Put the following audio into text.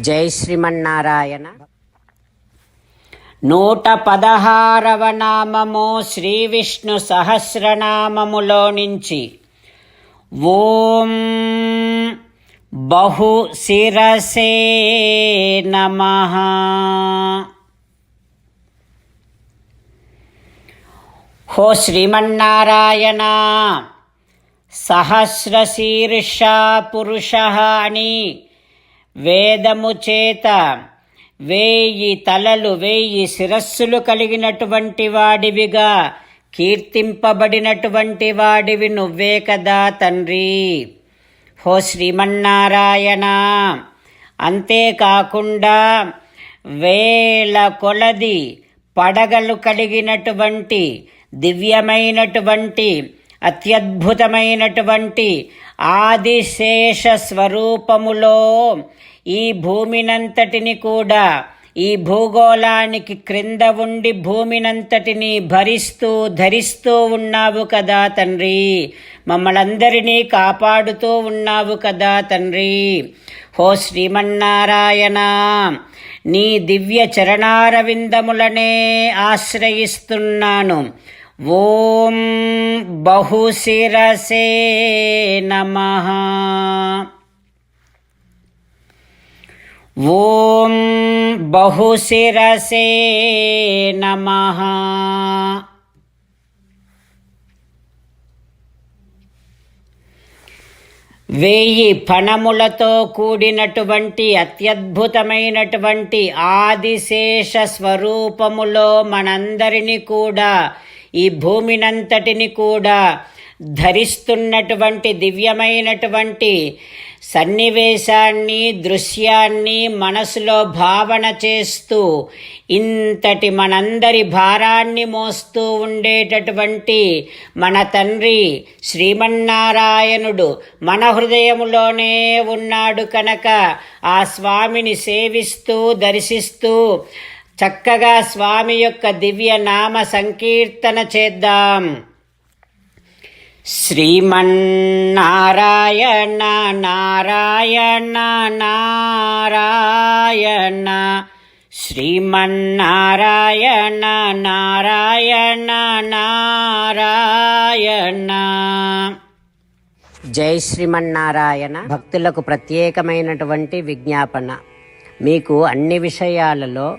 జై శ్రీమన్నారాయణ. నూట పదహారవ నామము శ్రీ విష్ణు సహస్రనామములో నుంచి ఓం బహు శిరసే నమ. హో శ్రీమన్నారాయణ సహస్రశీర్ష పురుష అని వేదము చేత వేయి తలలు వేయి శిరస్సులు కలిగినటువంటి వాడివిగా కీర్తింపబడినటువంటి వాడివి నువ్వే కదా తండ్రి. హో శ్రీమన్నారాయణ! అంతేకాకుండా వేల కొలది పడగలు కలిగినటువంటి దివ్యమైనటువంటి అత్యద్భుతమైనటువంటి ఆదిశేష స్వరూపములో ఈ భూమినంతటిని కూడా ఈ భూగోళానికి క్రింద ఉండి భూమినంతటిని భరిస్తూ ధరిస్తూ ఉన్నావు కదా తండ్రి. మమ్మలందరినీ కాపాడుతూ ఉన్నావు కదా తండ్రి. హో శ్రీమన్నారాయణ నీ దివ్య చరణారవిందములనే ఆశ్రయిస్తున్నాను. ఓం బహుశిరసే నమ ఓం బహుశిరసే నమ వేయి ఫణములతో కూడినటువంటి అత్యద్భుతమైనటువంటి ఆదిశేష స్వరూపములో మనందరినీ కూడా ఈ భూమినంతటిని కూడా ధరిస్తున్నటువంటి దివ్యమైనటువంటి సన్నివేశాన్ని దృశ్యాన్ని మనసులో భావన చేస్తూ ఇంతటి మనందరి భారాన్ని మోస్తూ ఉండేటటువంటి మన తండ్రి శ్రీమన్నారాయణుడు మన హృదయములోనే ఉన్నాడు కనుక ఆ స్వామిని సేవిస్తూ దర్శిస్తూ చక్కగా స్వామి యొక్క దివ్య నామ సంకీర్తన చేద్దాం. శ్రీమన్నారాయణ నారాయణ నారాయణ. శ్రీమన్నారాయణ నారాయణ నారాయణ. జై శ్రీమన్నారాయణ. భక్తులకు ప్రత్యేకమైనటువంటి విజ్ఞాపన. మీకు అన్ని విషయాలలో